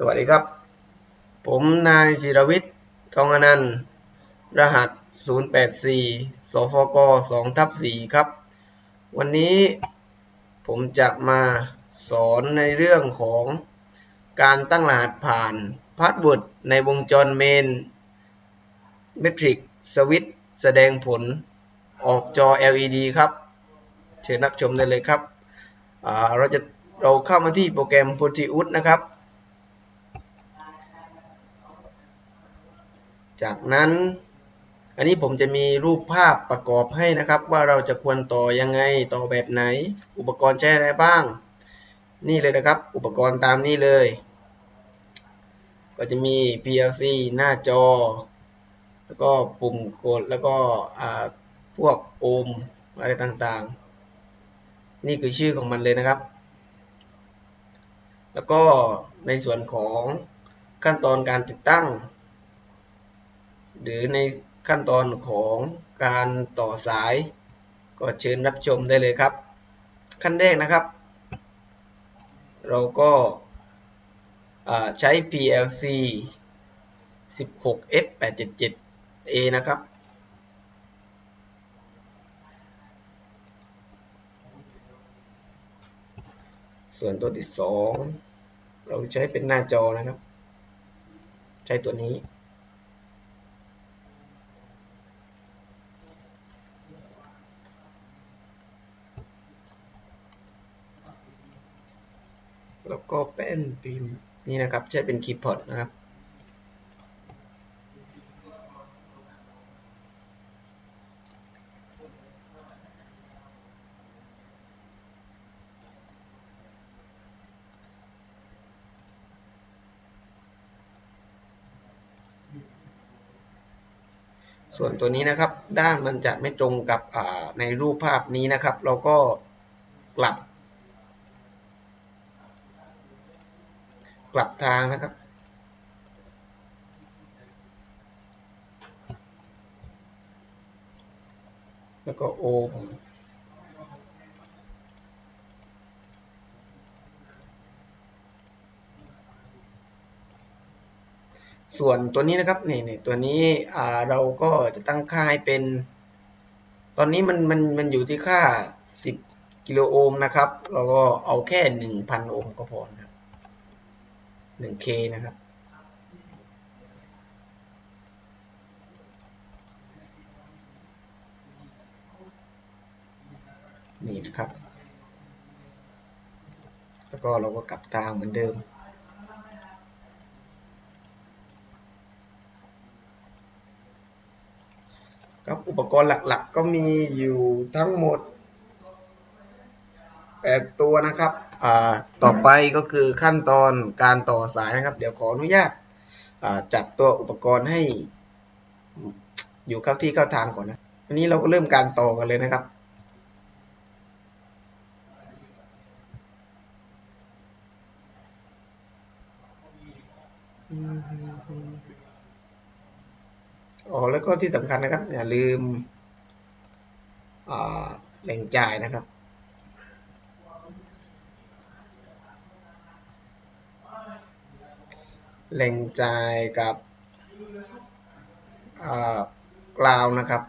สวัสดีครับ ผมนายศิรวิทย์ทองอนันต์ รหัส 084 สฟก2ทับ4ครับ วันนี้ผมจะมาสอนในเรื่องของการตั้งรหัสผ่านพาสเวิร์ดในวงจรเมนเมทริกสวิตแสดงผลออกจอ LED ครับ เชิญรับชมได้เลยครับ เราจะเราเข้ามาที่โปรแกรม Proteus นะครับ จากนั้น อันนี้ผมจะมีรูปภาพประกอบให้นะครับ ว่าเราจะควรต่อยังไงต่อแบบไหน อุปกรณ์ใช้อะไรบ้าง นี่เลยนะครับ อุปกรณ์ตามนี้เลย ก็จะมี PLC หน้าจอ แล้วก็ปุ่มกดแล้วก็พวกโอมอะไรต่างๆ นี่คือชื่อของมันเลยนะครับ แล้วก็ในส่วนของขั้นตอนการติดตั้ง หรือในขั้นตอนของการต่อสาย ก็เชิญรับชมได้เลยครับ ขั้นแรกนะครับ เราก็ใช้ PLC 16F877A นะครับ ส่วนตัวที่สองเราใช้เป็นหน้าจอนะครับ ใช้ตัวนี้ แล้วก็เป็นพิมพ์นี่นะครับใช้เป็นคีย์พอร์ตนะครับส่วนตัวนี้นะครับด้านมันจะไม่ตรงกับในรูปภาพนี้นะครับ เราก็กลับ กลับทางนะครับ แล้วก็โอมส่วนตัวนี้นะครับนี่นี่ตัวนี้เราก็จะตั้งค่าให้เป็น ตอนนี้มันมันมันอยู่ที่ค่า 10 กิโลโอห์มนะครับ เราก็เอาแค่ 1,000 โอห์มก็พอนะครับ 1K นะครับ นี่นะครับ แล้วก็เราก็กลับทางเหมือนเดิมครับอุปกรณ์หลักๆ ก็มีอยู่ทั้งหมด 8 ตัวนะครับต่อไปก็คือขั้นตอนการต่อสายนะครับ เดี๋ยวขออนุญาตจัดตัวอุปกรณ์ให้อยู่เข้าที่เข้าทางก่อนนะวันนี้เราก็เริ่มการต่อกันเลยนะครับอ๋อแล้วก็ที่สำคัญนะครับ อย่าลืมแหล่งจ่ายนะครับ แหล่งจ่ายกับกล่าวนะครับ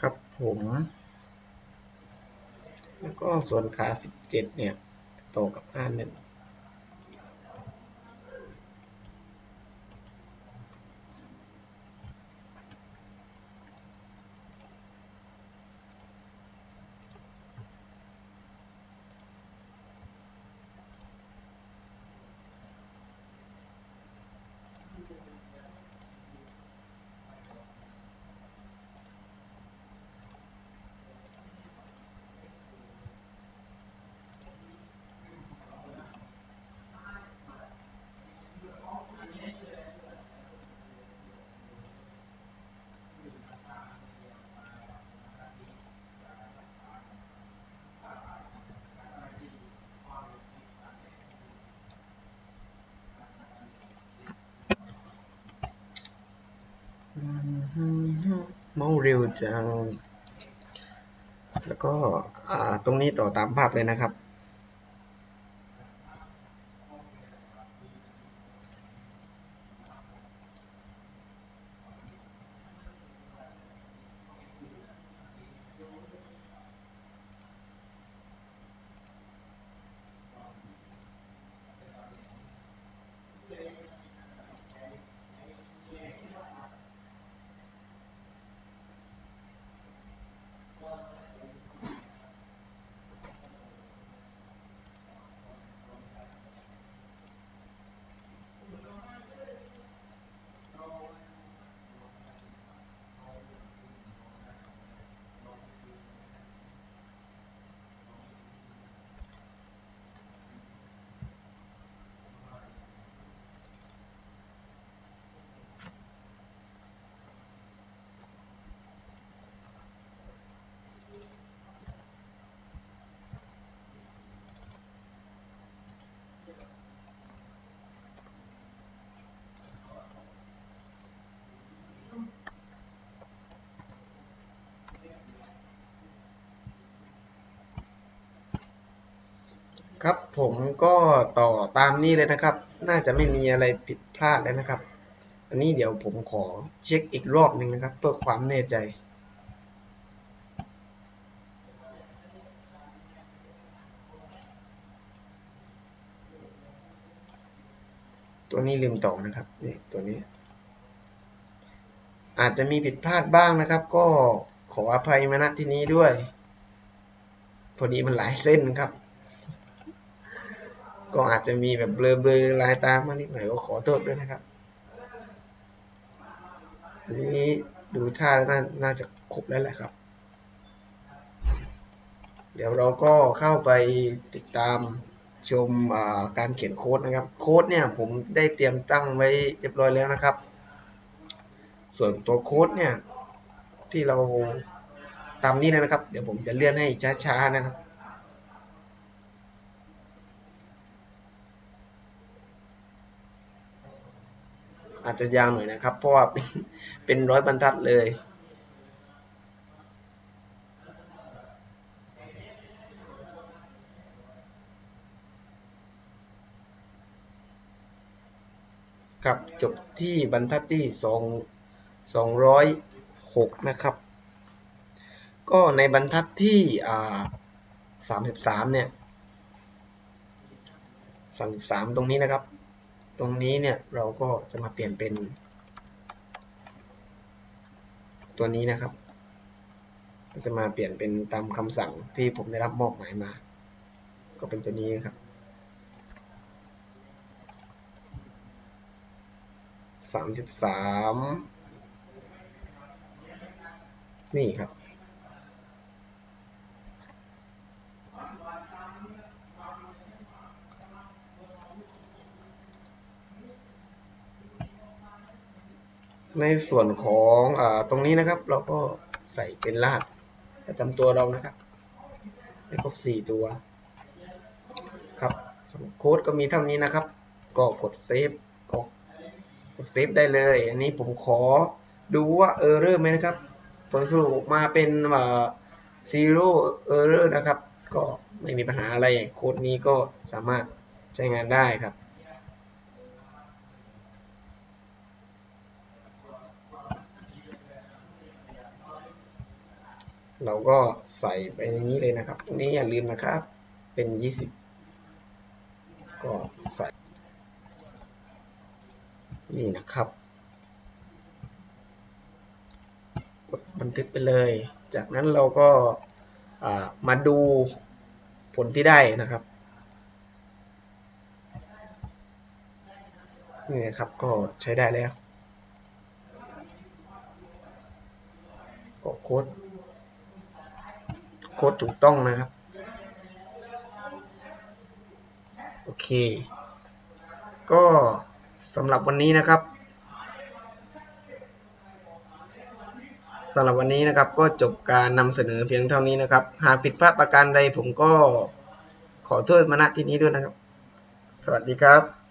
ครับ ผมแล้วก็ส่วนขา17เนี่ยต่อกับ5นึ่ง มาเร็วจัง แล้วก็ตรงนี้ต่อตามภาพเลยนะครับ ครับผมก็ต่อตามนี้เลยนะครับ น่าจะไม่มีอะไรผิดพลาดแล้วนะครับ อันนี้เดี๋ยวผมขอเช็คอีกรอบหนึ่งนะครับ เพื่อความแน่ใจตัวนี้ลืมต่อนะครับนี่ตัวนี้ อาจจะมีผิดพลาดบ้างนะครับ ก็ขออภัยมาณที่นี้ด้วย พอดีมันหลายเส้นครับ ก็อาจจะมีแบบเบลอๆลายตามมานิดหน่อยก็ขอโทษด้วยนะครับ อันนี้ดูท่าแล้วนน่าจะครบแล้วแหละครับ เดี๋ยวเราก็เข้าไปติดตามชมการเขียนโค้ดนะครับ โค้ดเนี่ยผมได้เตรียมตั้งไว้เรียบร้อยแล้วนะครับ ส่วนตัวโค้ดเนี่ยที่เราตามนี้นะครับ เดี๋ยวผมจะเลื่อนให้ช้าๆนะครับ อาจจะยาวหน่อยนะครับ เพราะว่าเป็นร้อยบรรทัดเลย ครับจบที่บรรทัดที่สองสองร้อยหกนะครับ ก็ในบรรทัดที่อ่าสามสิบสามเนี่ยสามสิบสามตรงนี้นะครับ ตรงนี้เนี่ยเราก็จะมาเปลี่ยนเป็น ตัวนี้นะครับ จะมาเปลี่ยนเป็นตามคำสั่งที่ผมได้รับมอบหมายมา ก็เป็นตัวนี้ครับสามสิบสามนี่ครับ ในส่วนของอตรงนี้นะครับ เราก็ใส่เป็นรหัสประจำตัวเรานะครับให้ครบสี่ตัว ครับโค้ดก็มีเท่านี้นะครับ ก็กดเซฟกดกดเซฟได้เลย อันนี้ผมขอดูว่าเออร์เรอร์ไหมนะครับ ผลสรุปออกมาเป็นซีโร่เออร์เรอร์นะครับ ก็ไม่มีปัญหาอะไร โค้ดนี้ก็สามารถใช้งานได้ครับ เราก็ใส่ไปในนี้เลยนะครับตรงนี้อย่าลืมนะครับ เป็น 20 ก็ใส่ นี่นะครับ กดบันทึกไปเลย จากนั้นเราก็มาดูผลที่ได้นะครับนี่นะครับก็ใช้ได้แล้วก็โค้ด โค้ดถูกต้องนะครับ โอเค ก็สำหรับวันนี้นะครับสำหรับวันนี้นะครับก็จบการนำเสนอเพียงเท่านี้นะครับ หากผิดพลาดประการใดผมก็ขอโทษมาณที่นี้ด้วยนะครับ สวัสดีครับ